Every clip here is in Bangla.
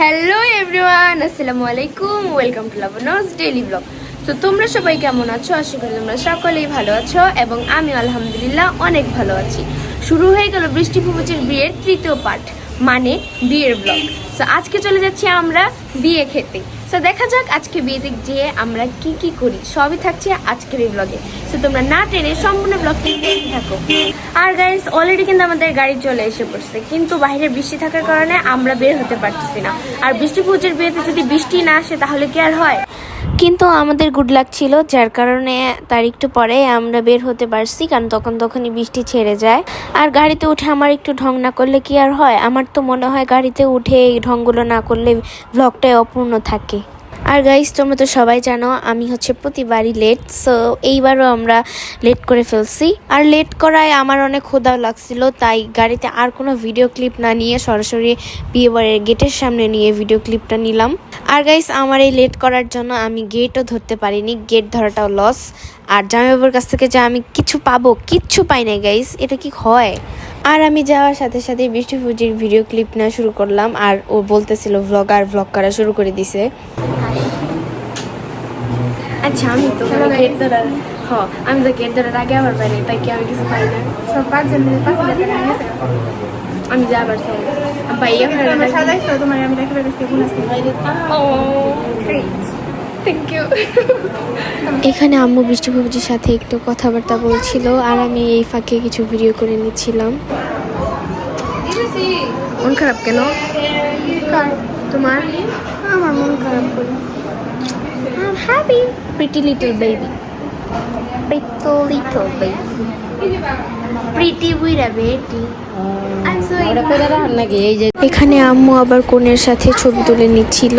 হ্যালো এভরিওয়ান আসসালামু আলাইকুম welcome to Labon's daily blog তো তোমরা সবাই কেমন আছো? আশা করি তোমরা সকলেই ভালো আছো এবং আমি আলহামদুলিল্লাহ অনেক ভালো আছি। শুরু হয়ে গেল বৃষ্টি বিয়ের তৃতীয় পার্ট মানে বিয়ের ব্লগ সো আজকে চলে যাচ্ছি আমরা বিয়ে খেতে। সো দেখা যাক আজকে বিয়েতে যেয়ে আমরা কি কি করি। সবই থাকছে আজকের এই ব্লগে তো তোমরা না টেনে সম্পূর্ণ ব্লগটি দেখতে থাকো। আর গাইস অলরেডি কিন্তু আমাদের গাড়ি চলে এসে পড়ছে। কিন্তু বাইরে বৃষ্টি থাকার কারণে আমরা বের হতে পারতেছি না। আর বৃষ্টি পুজোর বিয়েতে যদি বৃষ্টি না আসে, তাহলে কি আর হয়? কিন্তু আমাদের গুড লাক ছিল, যার কারণে তার একটু পরে আমরা বের হতে পারছি, কারণ তখন তখনই বৃষ্টি ছেড়ে যায়। আর গাড়িতে উঠে আমার একটু ঢং না করলে কি আর হয়? আমার তো মনে হয় গাড়িতে উঠে এই ঢংগুলো না করলে ব্লগটাই অপূর্ণ থাকে। আর গাইস তোমরা তো সবাই জানো, আমি হচ্ছে প্রতিবারই লেট সো এইবারও আমরা লেট করে ফেলছি। আর লেট করায় আমার অনেক ক্ষুদাও লাগছিল, তাই গাড়িতে আর কোনো ভিডিও ক্লিপ না নিয়ে সরাসরি বিয়েবাড়ির গেটের সামনে নিয়ে ভিডিও ক্লিপটা নিলাম। আর গাইস আমার এই লেট করার জন্য আমি গেটও ধরতে পারিনি গেট ধরাটাও লস আর জামাইবাবুর কাছ থেকে যে আমি কিছু পাবো কিচ্ছু পাই না গাইস এটা কি হয়? আর আমি যাওয়ার সাথে সাথে বৃষ্টি পুজির ভিডিও ক্লিপ নেওয়া শুরু করলাম আর ও বলতেছিল ভ্লগ আর ভ্লগ করা শুরু করে দিছে। আচ্ছা আমি তো গেট ধরার হ আমি তো গেট ধরার আগে আবার বাইরে তাই কি আমি কিছু পাই না সব পাঁচজন মিলে পাঁচ হাজার আমি যা আবার চাই ভাইয়া সাজাইছো তোমার আমি দেখে বেরোচ্ছি ও থ্যাংক ইউ এখানে আম্মু বৃষ্টি সাথে একটু কথাবার্তা বলছিল আর আমি এই ফাঁকে কিছু ভিডিও করে নিচ্ছিলাম। মন খারাপ কেন? তোমার? আমার মন খারাপ করে I'm happy. Pretty little baby. Pretty little baby. Pretty with a baby এখানে আম্মু আবার কোনের সাথে ছবি তুলে নিচ্ছিল।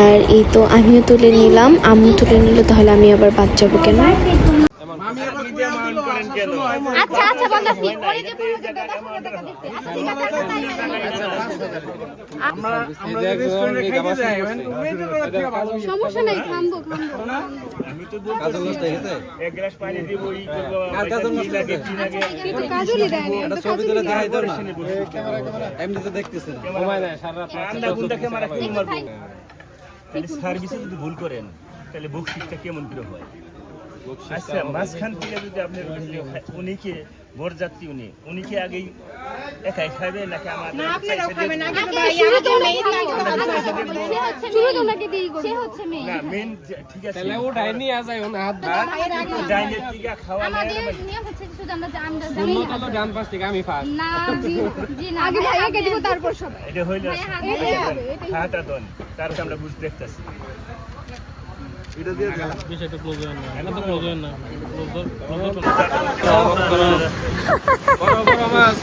আর এই তো আমিও তুলে নিলাম। আম্মু তুলে নিল, তাহলে আমি আবার বাদ যাব কেন? আচ্ছা আচ্ছা বলতেছি যে পরে যে দাদা সঙ্গে দেখা দিচ্ছে আচ্ছা ঠিক আছে আচ্ছা তাই সমস্যা নাই থামবো থামবো এক গ্লাস পানি দিব ই করব আর কাজল নষ্ট কিন্তু কাজলই দেয়নি একটা ছবি তুলে দেখাই দাও না এমনিতে দেখতেছেন আন্দা গুন্দা ক্যামেরা কি মারবো তাহলে সার্ভিসে যদি ভুল করেন তাহলে বুক বকশিসটা কেমন করে হয় আচ্ছা মাঝখান থেকে যদি আপনি উনিকে বরযাত্রী উনি? উনিকে আগেই একাই খাবে নাকি মেন ঠিক আছে। তাহলে ও ডাইনি হাত ডাইনের থেকে খাওয়া আমাদের নিয়ম হচ্ছে শুধু আমরা জান উন্নত তো ডান পাশ থেকে আমি ফার্স্ট না জি জি না আগে ভাইয়াকে দিব তারপর সবাই। এটা হইল হাতা দন। তার আমরা বুঝতে দেখতেছি বিষয়টা ক্লোজ হয় না এটা তো ক্লোজ হয় না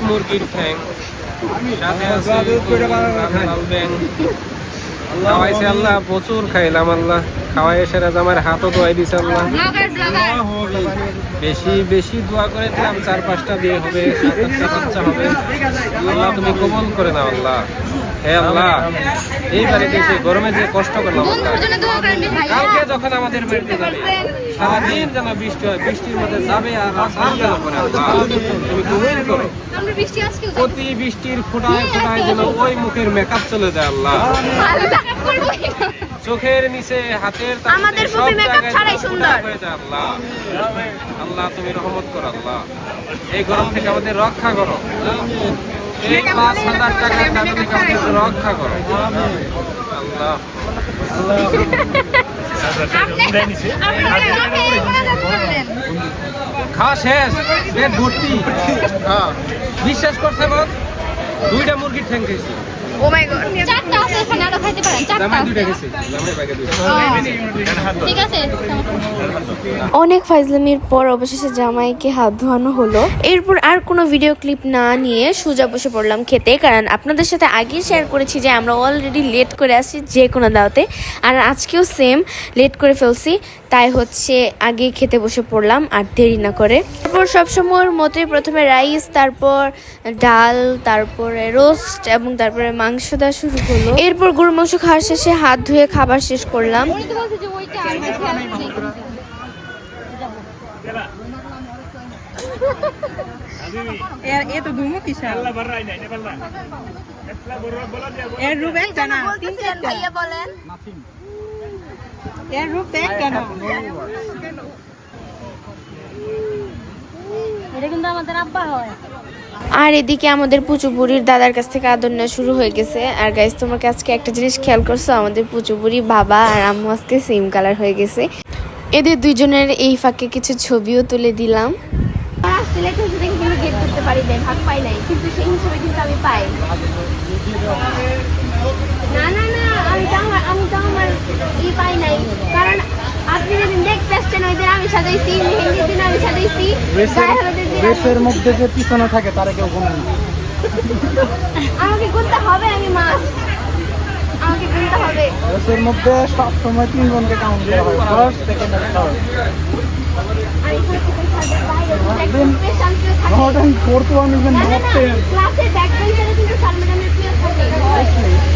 মুরগির ঠ্যাং সাথে আছে আল্লাহ প্রচুর খাইলাম আল্লাহ খাওয়াই এসে আমার হাতও ধোয়াই দিছে আল্লাহ বেশি বেশি দোয়া করে দিলাম চার পাঁচটা দিয়ে হবে সাত আটটা বাচ্চা হবে আল্লাহ, তুমি কবল করে নাও আল্লাহ। হে আল্লাহ। এই বাড়িতে এসে গরমে যে কষ্ট করলাম কালকে যখন আমাদের বাড়িতে যাবে সারাদিন যেন বৃষ্টি হয় বৃষ্টির মধ্যে যাবে আর আসার যেন করে তুমি কবুল করো। আমরা বৃষ্টি আজকেও যাই। প্রতি বৃষ্টির ফোটায় ফোটায় যেন ওই মুখের মেকআপ চলে যায় আল্লাহ। চোখের নিচে হাতের আমাদের সব ফুপি জায়গায় ছাড়াই সুন্দর। হয়ে যায় আল্লাহ। আল্লাহ তুমি রহমত করো আল্লাহ। এই গরম থেকে আমাদের রক্ষা করো। এই পাঁচ হাজার টাকার রক্ষা করো। খাওয়া শেষ পেট ভর্তি। হ্যাঁ। বিশ্বাস করছে দুইটা মুরগির ঠ্যাং খেয়েছি। ও মাই গড চারটা আছে এখানে আরও খাইতে পারেন চারটা ঠিক আছে অনেক ফাইজলামির পর অবশেষে জামাইকে হাত ধোয়ানো হলো। এরপর আর কোনো ভিডিও ক্লিপ না নিয়ে সোজা বসে পড়লাম খেতে কারণ আপনাদের সাথে আগে শেয়ার করেছি যে আমরা অলরেডি লেট করে আসি যে কোনো দাওয়াতে। আর আজকেও সেম লেট করে ফেলছি। তাই হচ্ছে আগে খেতে বসে পড়লাম আর দেরি না করে। তারপর সবসময়ের মতোই প্রথমে রাইস তারপর ডাল তারপরে রোস্ট এবং তারপরে মাংস দেওয়া শুরু হলো এরপর গরু মাংস খাওয়ার শেষে হাত ধুয়ে খাবার শেষ করলাম। এর রূপ একটা না তিন চারটা ভাইয়া বলেন। এর রূপ তো একটা না এটা কিন্তু আমাদের আব্বা হয়। আর এদিকে আমাদের পুচুপুরির দাদার কাছ থেকে আদর নেওয়া শুরু হয়ে গেছে। আর গাইজ তোমাকে আজকে একটা জিনিস খেয়াল করছ? আমাদের পুচুপুরি বাবা আর আম্মু আজকে সেম কালার হয়ে গেছে। এদের দুইজনের এই ফাঁকে কিছু ছবিও তুলে দিলাম। দেখে কিন্তু গেট করতে পারি ভাগ পাই নাই। কিন্তু সেই হিসেবে কিন্তু আমি পাই না না না আমি তো আমার আমি তো আমার ই পাই নাই। কারণ আপনি যেদিন দেখতে আসছেন ওই দিন আমি সাজাইছি মেহেন্দির দিন আমি সাজাইছি গায়ে হলুদের দিন মধ্যে যে পিছনে থাকে তারা কেউ না। আমাকে গুনতে হবে আমি আমাকে গুনতে হবে। মধ্যে সব সময় তিনজনকে কাউন্ট করা হয় ফার্স্ট সেকেন্ড আর থার্ড ব্যাক বেঞ্চারে কিন্তু প্রিয় থাকে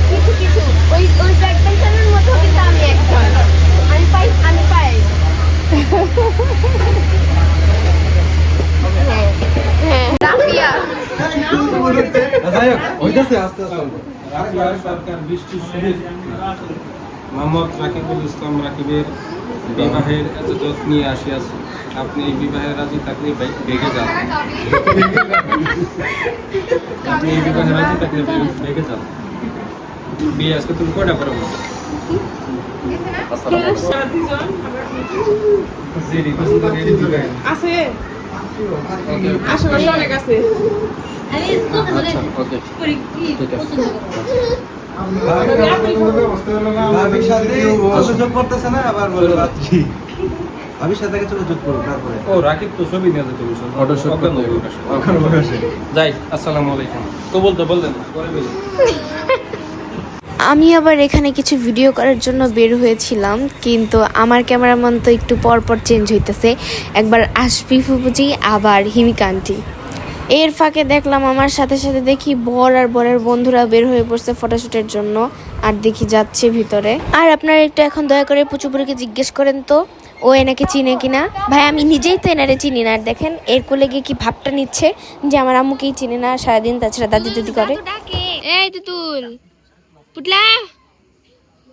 কিছু কিছু। ওই ওই ব্যাক বেঞ্চারের মধ্যেও কিন্তু আমি একজন আমি পাই আমি পাই। হ্যাঁ বৃষ্টির শহীদ মোহাম্মদ রাকিবুল ইসলাম রাকিবের বিবাহের নিয়ে আসিয়াছে। আপনি এই বিবাহে রাজি থাকলে বেগে যান। আপনি এই বিবাহে রাজি থাকলে বেগে যান। বিয়ে আজকে তুমি কয়টা করে? বলো জি রিকোয়েস্ট করে রেডি দিবেন আছে। আশেপাশে অনেক আছে। আমি স্কুল থেকে করি কি পছন্দ করো? ভাবির সাথে করতেছে না আবার বলে কি ভাবির সাথে যোগাযোগ করো তারপরে। ও রাকিব তো ছবি নিয়ে যেতে বলছেন অজ্ঞান অবকাশে। যাই আসসালামু আলাইকুম। তো বলতে বললেন পরে বলি। আমি আবার এখানে কিছু ভিডিও করার জন্য বের হয়েছিলাম কিন্তু আমার ক্যামেরাম্যান তো একটু পর পর চেঞ্জ হইতেছে। একবার আশফি ফুপুজি আবার হিমিকান্তি এর ফাঁকে দেখলাম আমার সাথে সাথে দেখি বর আর বরের বন্ধুরা বের হয়ে পড়ছে ফটোশুটের জন্য আর দেখি যাচ্ছে ভিতরে। আর আপনারা একটু এখন দয়া করে পুচুপুরিকে জিজ্ঞেস করেন তো। ও এনাকে চিনে কিনা? ভাই আমি নিজেই তো এনারে চিনি না। আর দেখেন এর কোলে গিয়ে কি ভাবটা নিচ্ছে যে আমার আম্মুকেই চিনে না সারাদিন তাছাড়া দাদি দাদি করে। এই তুতুল পুতলা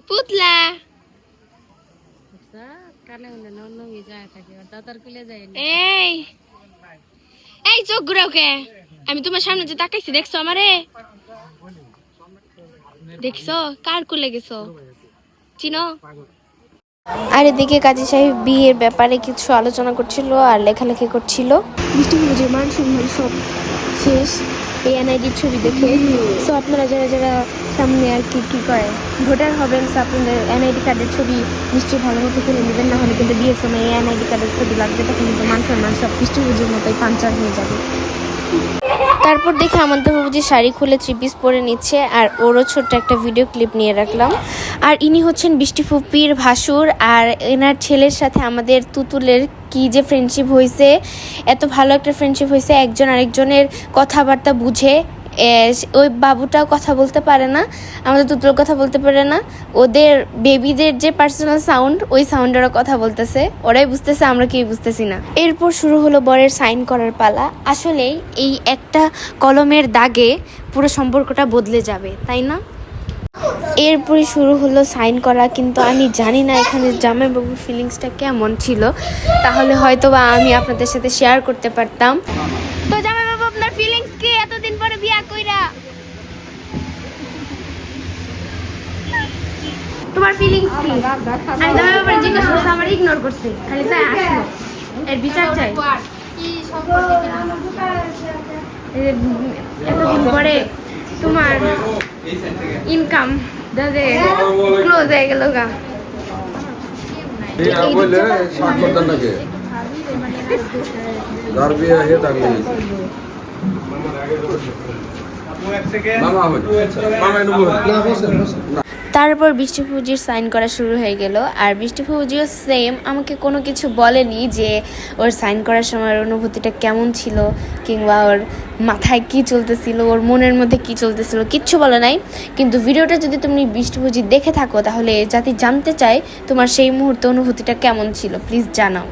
পুতলা। কানে হলে অন্য যায় থাকে? আর দাদার কুলে যায় না। এই এই চোখ ঘুরাও কে? আমি তোমার সামনে যে তাকাইছি দেখছ আমারে? দেখছ? কার কুলে গেছো? চিনো? আর এদিকে কাজী সাহেব বিয়ের ব্যাপারে কিছু আলোচনা করছিল আর লেখালেখি করছিল। বৃষ্টি পুজোর মান সম্মান সব শেষ। এই এনআইডির ছবি দেখে সো আপনারা যারা যারা সামনে আর কি কি করে, ভোটার হবেন সো আপনাদের এনআইডি কার্ডের ছবি নিশ্চয়ই ভালো মতো করে নেবেন, না হলে কিন্তু বিয়ের সময় এই এনআইডি কার্ডের ছবি লাগবে, তখন কিন্তু মান সম্মান সব বৃষ্টি পুজোর মতোই পাঞ্চার হয়ে যাবে। তারপর দেখে আমাদের বাবুজি শাড়ি খুলে থ্রি পিস পরে নিচ্ছে আর ওরও ছোট্ট একটা ভিডিও ক্লিপ নিয়ে রাখলাম। আর ইনি হচ্ছেন বৃষ্টি ফুপির ভাসুর আর এনার ছেলের সাথে আমাদের তুতুলের কি যে ফ্রেন্ডশিপ হয়েছে এত ভালো একটা ফ্রেন্ডশিপ হয়েছে একজন আরেকজনের কথাবার্তা বুঝে ওই বাবুটাও কথা বলতে পারে না, আমাদের তুতুল কথা বলতে পারে না। ওদের বেবিদের যে পার্সোনাল সাউন্ড ওই সাউন্ড ওরা কথা বলতেছে। ওরাই বুঝতেছে, আমরা কেউ বুঝতেছি না। এরপর শুরু হলো বরের সাইন করার পালা। আসলেই এই একটা কলমের দাগে পুরো সম্পর্কটা বদলে যাবে, তাই না? এরপরে শুরু হলো সাইন করা, কিন্তু আমি জানি না এখানে জামাইবাবুর ফিলিংসটা কেমন ছিল। তাহলে হয়তো বা আমি আপনাদের সাথে শেয়ার করতে পারতাম তো জামাই বাবু আপনার এতদিন পরে বিয়া কইরা। তোমার ফিলিংস কি? আমি জামাই বাবার জিজ্ঞাসা করছি আমার ইগনোর করছে। খালি চাই আসলো। এর বিচার চাই। এতদিন পরে তোমার ইনকাম দাদে ক্লোজ হয়ে গেল গা। হে তারপর বৃষ্টি ফুজির সাইন করা শুরু হয়ে গেল, আর বৃষ্টি ফুজিও সেম আমাকে কোনো কিছু বলেনি যে ওর সাইন করার সময় অনুভূতিটা কেমন ছিল, কিংবা ওর মাথায় কি চলতেছিল, ওর মনের মধ্যে কি চলতেছিল, কিচ্ছু বলে নাই। কিন্তু ভিডিওটা যদি তুমি বৃষ্টি ফুজি দেখে থাকো, তাহলে যাতে জানতে চাই তোমার সেই মুহূর্তে অনুভূতিটা কেমন ছিল। প্লিজ জানাও।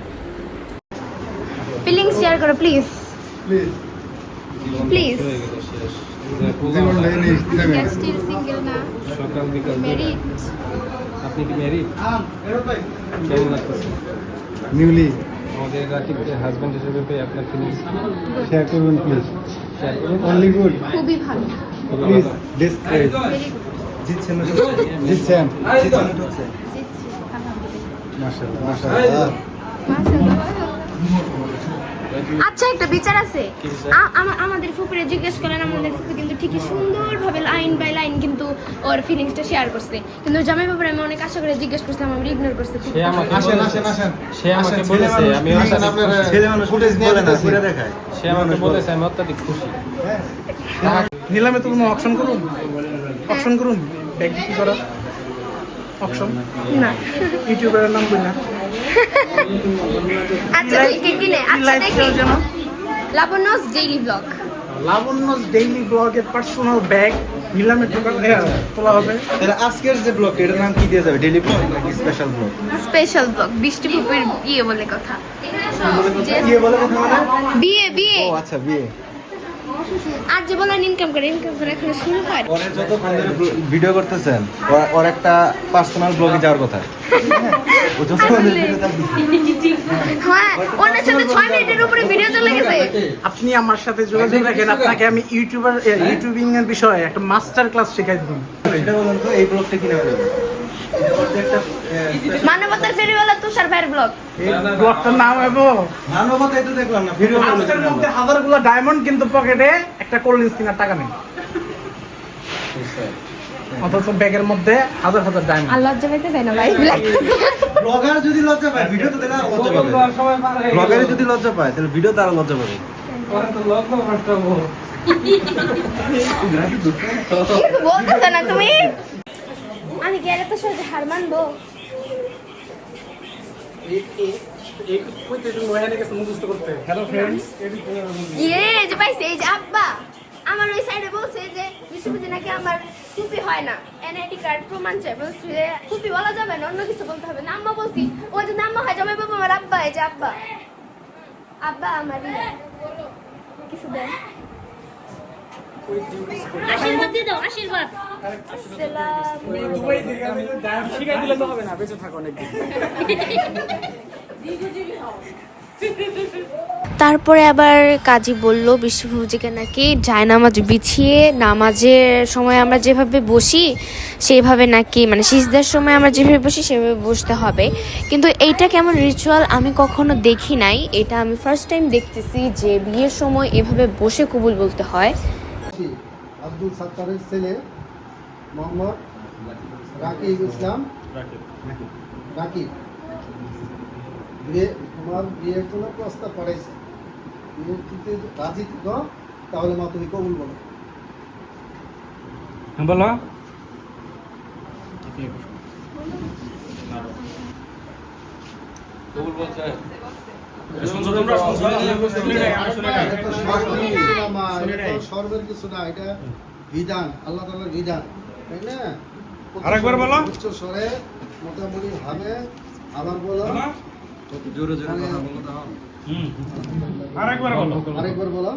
ফিলিংস শেয়ার করো প্লিজ প্লিজ প্লিজ সকাল বিকাল আপনি কি ম্যারিড কেমন লাগতেছে নিউলি আমাদের রাকিবকে হাজব্যান্ড হিসেবে পেয়ে আপনার ফিলিংস শেয়ার করবেন প্লিজ শেয়ার করুন। অনলি গুড খুবই ভালো। প্লিজ ডিসক্রাইব জিতছেন জিতছেন। জিতছেন। না মাশাআল্লাহ মাশাআল্লাহ। আচ্ছা একটা বিচার আছে। আমাদের ফুপুরে জিজ্ঞেস করেন আমাদের ফুপু কিন্তু ঠিকই সুন্দরভাবে লাইন বাই লাইন কিন্তু ওর ফিলিংসটা শেয়ার করছে। কিন্তু জামাই বাবার আমি অনেক আশা করে জিজ্ঞেস করছিলাম আমি ইগনোর করছে সে আমাকে আসেন আসেন আসেন। সে আমাকে বলেছে আমি অত্যাধিক আপনারা- ছেলে মানুষ ফুটেজ নিয়ে বলে না ঘুরে দেখায়। সে আমাকে বলেছে আমি অত্যাধিক খুশি। নিলামে তো কোনো অপশন করুন? অপশন করুন? ব্যাগ বিক্রি করা? অপশন না। ইউটিউবারের নাম বলি না আচ্ছা দেখি কিনে। আচ্ছা দেখি। Labanya's daily blog Labanya daily ব্লগের পার্সোনাল ব্যাগ নিলামে টোকাল তোলা হবে। তাহলে আজকের যে ব্লগ এটার নাম কি দিয়ে যাবে? ডেলি ব্লগ নাকি স্পেশাল ব্লগ স্পেশাল ব্লগ বৃষ্টি বিয়ে বলে কথা। যে- কি বলে কথা মানে? বিয়ে বিয়ে। ও আচ্ছা বিয়ে। আর যে বলেন ইনকাম করে ইনকাম করে এখন শুরু হয়। পরে যতক্ষণ ধরে ভিডিও করতেছেন ওর- একটা পার্সোনাল ব্লগে যাওয়ার কথা। ও যতক্ষণ ধরে হ্যাঁ ওনার সাথে ছয় মিনিটের উপরে ভিডিও চলে গেছে। আপনি আমার সাথে যোগাযোগ রাখেন আপনাকে আমি ইউটিউবার ইউটিউবিং এর বিষয়ে একটা মাস্টার ক্লাস শেখাই দিব। এটা বলুন তো এই ব্লগটা কি নামে দেবে প্রত্যেকটা মানবতার ফেরিওয়ালা তুষার ভাইয়ের ব্লগ ব্লগটার নাম হব মানবতা এটা দেখলাম না ভিডিও আজকের মধ্যে হাজারগুলো ডায়মন্ড কিন্তু পকেটে একটা কোল্ড ড্রিঙ্কস কেনার টাকা নেই। অথচ ব্যাগের মধ্যে হাজার হাজার ডায়মন্ড আর লজ্জা পেতে দেয় না ভাই ব্লগার যদি লজ্জা পায় ভিডিও তো দেখে আরও লজ্জা পাবে ব্লগারে যদি লজ্জা পায় তাহলে ভিডিও তো আরও লজ্জা পাবে। কিছু বলতেছে না তুমি? আমি আর এত সহজে হার মানবো? ইয়ে যে পাইছে এই যে আব্বা। আমার ওই সাইডে বলছে যে বিশ্বপতি নাকি আমার ফুপি হয় না। এনআইডি কার্ড প্রমাণ চাই বলছি যে ফুপি বলা যাবে না অন্য কিছু বলতে হবে। না আম্মা বলছি ও যদি আম্মা হয় জামাই বাবা আমার আব্বা এই যে আব্বা। আব্বা আমার কিছু দেন। আশীর্বাদ দিয়ে দাও আশীর্বাদ। তারপরে আবার কাজী বলল, বিশ্বভূজিকে নাকি জায়নামাজ বিছিয়ে নামাজের সময় আমরা যেভাবে বসি সেইভাবে নাকি মানে সিজদার সময় আমরা যেভাবে বসি, সেভাবে বসতে হবে। কিন্তু এইটা কেমন রিচুয়াল আমি কখনো দেখি নাই। এটা আমি ফার্স্ট টাইম দেখতেছি যে বিয়ের সময় এভাবে বসে কবুল বলতে হয়। আব্দুল ছেলে মোহাম্মদ রাকিব ইসলাম। রাকিব। বিয়ে তোমার বিয়ের জন্য প্রস্তাব পাঠাইছে। তুমি যদি রাজি থাকো তাহলে মা তুমি কবুল বলো। বলো তো? সর্বের কিছু না এটা তো সর্বের কিছু না এটা বিধান আল্লাহ তাআলার বিধান। তাই না আরেকবার বলো। উচ্চ স্বরে মোটামুটি ভাবে। আবার বলো। জোরে জোরে কথা বলো তাও আরেকবার বলো। আরেকবার বলো।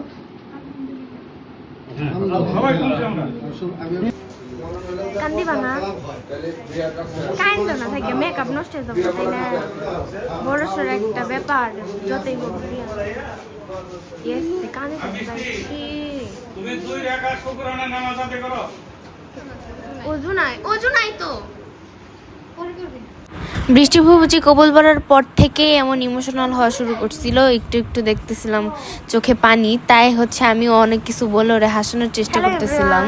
সবাই শুনছি আমরা। কান্দিবা না কাইন্দ না থাকে মেকআপ নষ্ট হয়ে যাবে তাই না বড় সড় একটা ব্যাপার যতই হোক ইয়েস কানে তুমি দুই রেখা শুকরানা নামাজ আদায় করো। অজু নাই অজু তো। বৃষ্টি ভুবুজি কবুল বলার পর থেকে এমন ইমোশনাল হওয়া শুরু করছিল। একটু একটু দেখতেছিলাম চোখে পানি তাই হচ্ছে আমিও অনেক কিছু বলে ওরে হাসানোর চেষ্টা করতেছিলাম।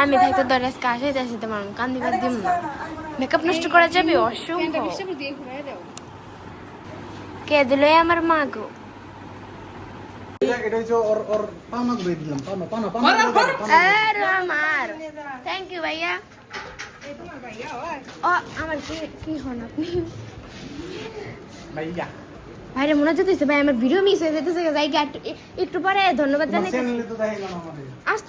আমি থাকতে ধরে আজকে আসাইতে আসাইতে পারব কান্দি বাদ দিম না। মেকআপ নষ্ট করা যাবে অসম্ভব। কে দিল আমার মা গো? এটা হচ্ছে ওর ওর দিলাম আরে আমার। থ্যাংক ইউ ভাইয়া। ও আমার কি কি হন আপনি? ভাইয়া। ভাইরে মনে হচ্ছে ভাই আমার ভিডিও মিস হয়ে যেতেছে একটু একটু পরে ধন্যবাদ জানাই আসতে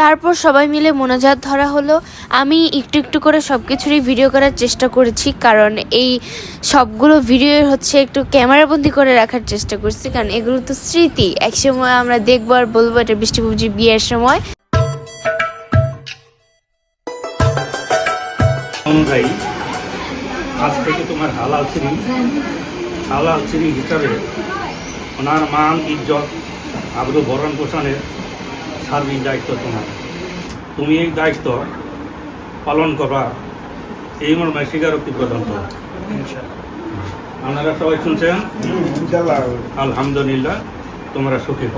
তারপর সবাই মিলে মোনাজাত ধরা হলো। আমি একটু একটু করে সব কিছুরই ভিডিও করার চেষ্টা করেছি, কারণ এই সবগুলো ভিডিও হচ্ছে একটু ক্যামেরাবন্দি করে রাখার চেষ্টা করছি, কারণ এগুলো তো স্মৃতি। একসময় আমরা দেখব আর বলব এটা বৃষ্টিপুজি বিয়ের সময়। আজ থেকে তোমার হালাল হালাল হিসাবে ওনার মান, ইজ্জত আগ্রহ বরণ পোষণের সার্বিক দায়িত্ব তোমার। তুমি এই দায়িত্ব পালন করা এই মর্মে স্বীকারোক্তি প্রদান করা আপনারা সবাই শুনছেন? আলহামদুলিল্লাহ তোমরা সুখী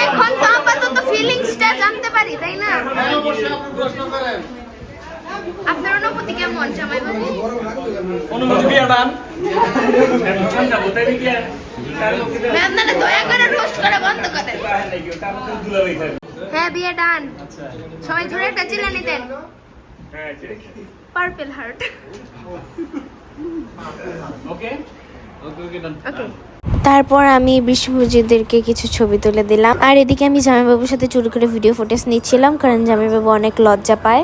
এখন তো আপাতত ফিলিংসটা জানতে পারি তাই না আপনার অনুভূতি কেমন জামাই বাবু? আপনারা দয়া করে রোস্ট করা বন্ধ করেন হ্যাঁ বিয়ে ডান। সবাই ধরে একটা চিল্লানি দেন। পার্পল হার্ট ওকে তারপর আমি বিশ্বভূজিদেরকে কিছু ছবি তুলে দিলাম। আর এদিকে আমি জামাইবাবুর সাথে চুরি করে ভিডিও ফুটেজ নিচ্ছিলাম কারণ জামাইবাবু অনেক লজ্জা পায়।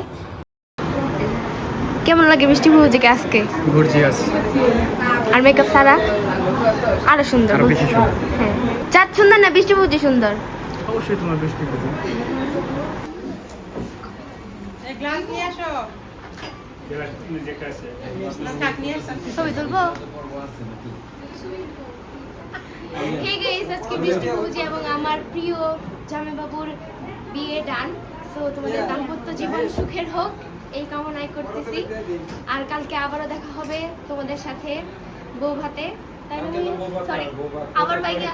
কেমন লাগে বৃষ্টি ভৌজিকে আজকে? গর্জিয়াস। আর মেকআপ সারা আরও সুন্দর। আরও বেশি সুন্দর। হ্যাঁ। চাঁদ সুন্দর না বৃষ্টি ভৌজি সুন্দর? অবশ্যই তোমার বৃষ্টি হবে গ্লাস নিয়ে আসো। কাক নিয়ে আসো। ছবি তুলবো? হে গাইস আজকে বৃষ্টি এবং আমার প্রিয় জামাইবাবুর বিয়ে ডান সো তোমাদের দাম্পত্য জীবন সুখের হোক। এই কামনাই করতেছি। আর কালকে আবারও দেখা হবে তোমাদের সাথে বউ ভাতে তাই না সরি আবার বাইকে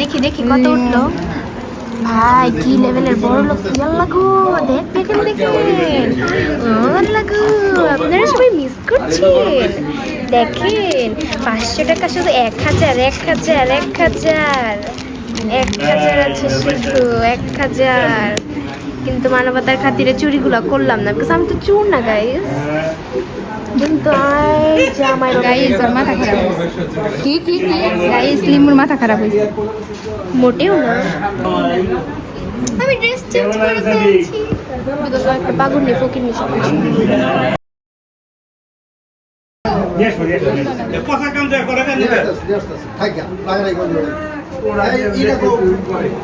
দেখি দেখি কত উঠল? ভাই কি লেভেলের বড় লোক? লাগু দেখ দেখেন দেখেন লাগু আপনারা সবাই মিস করছেন। দেখেন পাঁচশো টাকা শুধু এক হাজার এক হাজার এক হাজার। এক হাজার আছে শুধু এক হাজার। কিন্তু মানবতার খাতিরে চুরিগুলো করলাম না বিকজ আমি তো চুর না গাইস কিন্তু আই জামাই গাইস ওর মাথা খারাপ হয়েছে। কি কি কি? গাইস লিমুর মাথা খারাপ হয়েছে। মোটেও না। আমি ড্রেস চেঞ্জ করে ফেলছি। বিকজ একটা পাগল ফকির নিয়ে সব। কথা কাম করে কেন থাকা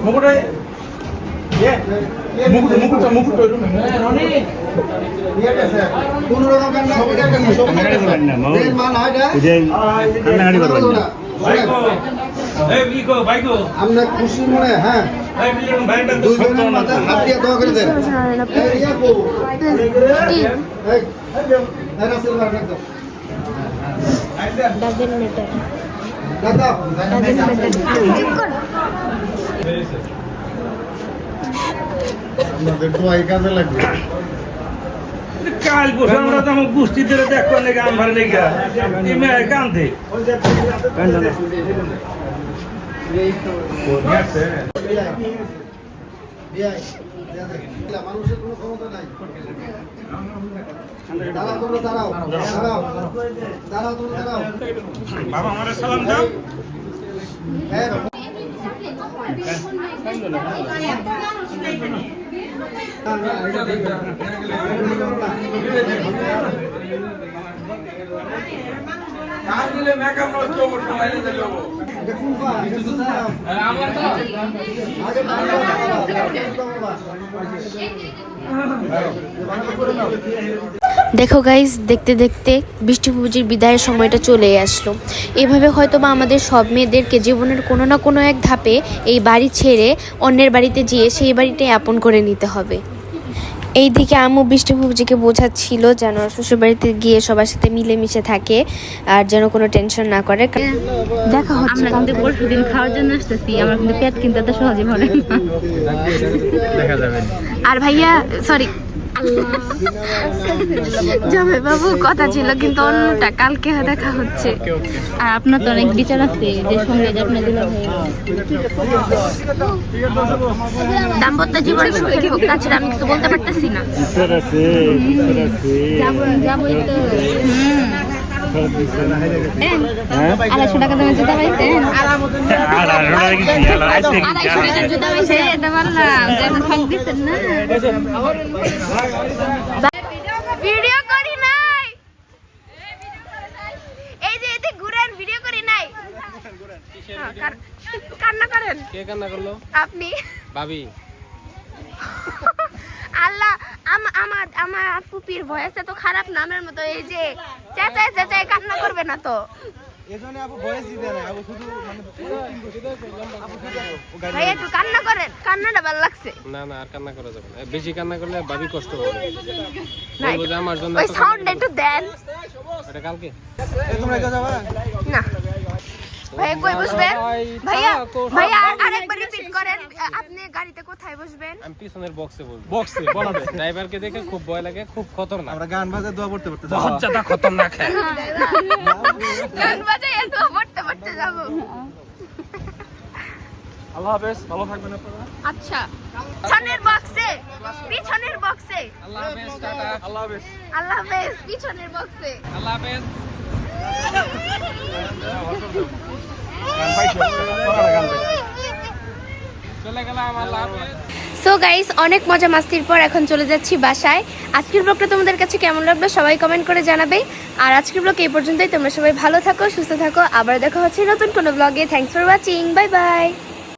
মুকুট মুকুট মুকুট মুকুট কোন রকম কান্না এটা কেন সব কান্নাকাটি করবেন না, মামু। দেন মান হয় কান্নাকাটি করবেন না আমরা খুশি মনে হ্যাঁ দুইজনের মাথা হাত দিয়ে দোয়া করে দেন এই ইয়াকো কাল বসে আমরা তো আমার গোষ্ঠী ধরে দেখো লেগে আমার লেগে এই মেয়ে কান্দে বিয়াই মানুষের কোনো ক্ষমতা নাই দাঁড়াও তোমরা দাঁড়াও দাঁড়াও দাঁড়াও তোমরা দাঁড়াও। বাবা আমার সালাম দাও। হ্যাঁ। দেখো গাইজ দেখতে দেখতে বৃষ্টি পুজির বিদায়ের সময়টা চলে আসলো। এভাবে হয়তো বা আমাদের সব মেয়েদেরকে জীবনের কোনো না কোনো এক ধাপে এই বাড়ি ছেড়ে অন্যের বাড়িতে যেয়ে সেই বাড়িটাই আপন করে নিতে হবে। এইদিকে আম্মু বৃষ্টিভুজিকে বোঝাচ্ছিল যেন শ্বশুরবাড়িতে গিয়ে সবার সাথে মিলেমিশে থাকে আর যেন কোনো টেনশন না করে। দেখা হচ্ছে। আমরা কিন্তু পরশু দিন খাওয়ার জন্য আসতেছি আমার কিন্তু পেট কিন্তু এত সহজে ভরে না। দেখা যাবে। আর ভাইয়া সরি জামাই বাবু কথা ছিল কিন্তু অন্যটা কালকে দেখা হচ্ছে। আর আপনার তো অনেক বিচার আছে যে সঙ্গে আপনার দিল দাম্পত্য জীবন সুখের হোক তাছাড়া আমি কিছু বলতে পারতেছি না। যাব যাব তো। হ্যাঁ আড়াইশো টাকা দামে জুতা আড়াইশো জুতা পাইছে এটা বললাম যে এখন দিচ্ছেন না ভিডিও করি নাই। এই যে এতে ঘুরেন ভিডিও করি নাই। হ্যাঁ, কান্না করেন? কে কান্না করল? আপনি? ভাবি। আল্লাহ আমার আমার ফুপির ভয়েস তো খারাপ নামের মতো এই যে চেঁচায় চেঁচায় কান্না করবে না তো। এজন্য আপু ভয়েস দিতে না আপু শুধু মানে ভাই একটু কান্না করেন কান্নাটা ভালো লাগছে। না না আর কান্না করা যাবে না। বেশি কান্না করলে ভাবি কষ্ট হবে। বলব যে আমার জন্য ওই সাউন্ড একটু দেন। এটা কালকে? তোমরা যাবা? না। ভাই কই বসবেন? ভাইয়া ভাইয়া আরেকবার রিপিট করেন আপনি গাড়িতে কোথায় বসবেন? আমি পিছনের বক্সে বলব বক্সে বলাবে ড্রাইভারকে দেখে খুব ভয় লাগে খুব খতরনাক। আমরা গান বাজে দোয়া পড়তে পড়তে যাব। জ্যাদা খতরনাক হ্যাঁ গান বাজাই এত পড়তে পড়তে যাব। আল্লাহ হাফেজ ভালো থাকবেন আপনারা। আচ্ছা পিছনের বক্সে পিছনের বক্সে আল্লাহ হাফেজ টাটা। আল্লাহ হাফেজ আল্লাহ হাফেজ পিছনের বক্সে আল্লাহ হাফেজ। সো গাইস অনেক মজা মাস্তির পর এখন চলে যাচ্ছি বাসায়। আজকের ব্লগটা তোমাদের কাছে কেমন লাগল সবাই কমেন্ট করে জানাবে। আর আজকের ব্লগ এই পর্যন্তই, তোমরা সবাই ভালো থাকো, সুস্থ থাকো। আবার দেখা হচ্ছে নতুন কোনো ব্লগে thanks for watching bye bye